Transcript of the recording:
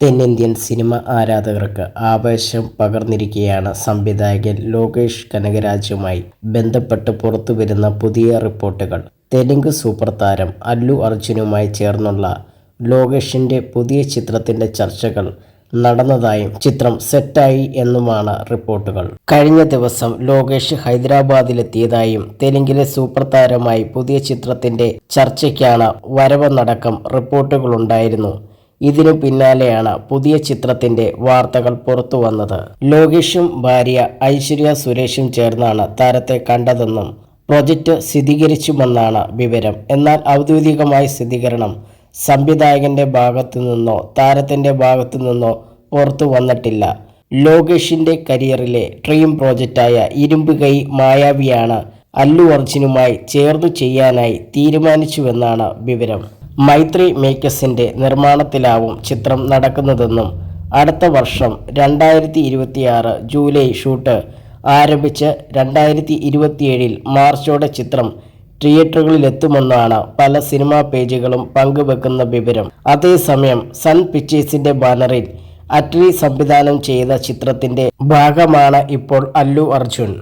തെന്നിന്ത്യൻ സിനിമ ആരാധകർക്ക് ആവേശം പകർന്നിരിക്കുകയാണ് സംവിധായകൻ ലോകേഷ് കനകരാജുമായി ബന്ധപ്പെട്ട് പുറത്തുവരുന്ന പുതിയ റിപ്പോർട്ടുകൾ. തെലുങ്ക് സൂപ്പർ താരം അല്ലു അർജുനുമായി ചേർന്നുള്ള ലോകേഷിന്റെ പുതിയ ചിത്രത്തിന്റെ ചർച്ചകൾ നടന്നതായും ചിത്രം സെറ്റായി എന്നുമാണ് റിപ്പോർട്ടുകൾ. കഴിഞ്ഞ ദിവസം ലോകേഷ് ഹൈദരാബാദിലെത്തിയതായും തെലുങ്കിലെ സൂപ്പർ താരമായി പുതിയ ചിത്രത്തിന്റെ ചർച്ചയ്ക്കാണ് വരവെന്നടക്കം റിപ്പോർട്ടുകളുണ്ടായിരുന്നു. ഇതിനു പിന്നാലെയാണ് പുതിയ ചിത്രത്തിന്റെ വാർത്തകൾ പുറത്തു വന്നത്. ലോകേഷും ഭാര്യ ഐശ്വര്യ സുരേഷും ചേർന്നാണ് താരത്തെ കണ്ടതെന്നും പ്രൊജക്റ്റ് സ്ഥിരീകരിച്ചുമെന്നാണ് വിവരം. എന്നാൽ ഔദ്യോഗികമായ സ്ഥിരീകരണം സംവിധായകന്റെ ഭാഗത്തു നിന്നോ താരത്തിന്റെ ഭാഗത്തു നിന്നോ പുറത്തു വന്നിട്ടില്ല. ലോകേഷിന്റെ കരിയറിലെ ഡ്രീം പ്രോജക്റ്റായ ഇരുമ്പ് കൈ മായാവിയാണ് അല്ലു അർജുനുമായി ചേർന്നു ചെയ്യാനായി തീരുമാനിച്ചുവെന്നാണ് വിവരം. മൈത്രി മേക്കേഴ്സിന്റെ നിർമ്മാണത്തിലാവും ചിത്രം നടക്കുന്നതെന്നും അടുത്ത വർഷം രണ്ടായിരത്തി ഇരുപത്തിയാറ് ജൂലൈ ഷൂട്ട് ആരംഭിച്ച് രണ്ടായിരത്തി ഇരുപത്തിയേഴിൽ മാർച്ചോടെ ചിത്രം തിയേറ്ററുകളിലെത്തുമെന്നാണ് പല സിനിമാ പേജുകളും പങ്കുവെക്കുന്ന വിവരം. അതേസമയം സൺ പിക്ചേഴ്സിന്റെ ബാനറിൽ അറ്റ്ലി സംവിധാനം ചെയ്ത ചിത്രത്തിന്റെ ഭാഗമാണ് ഇപ്പോൾ അല്ലു അർജുൻ.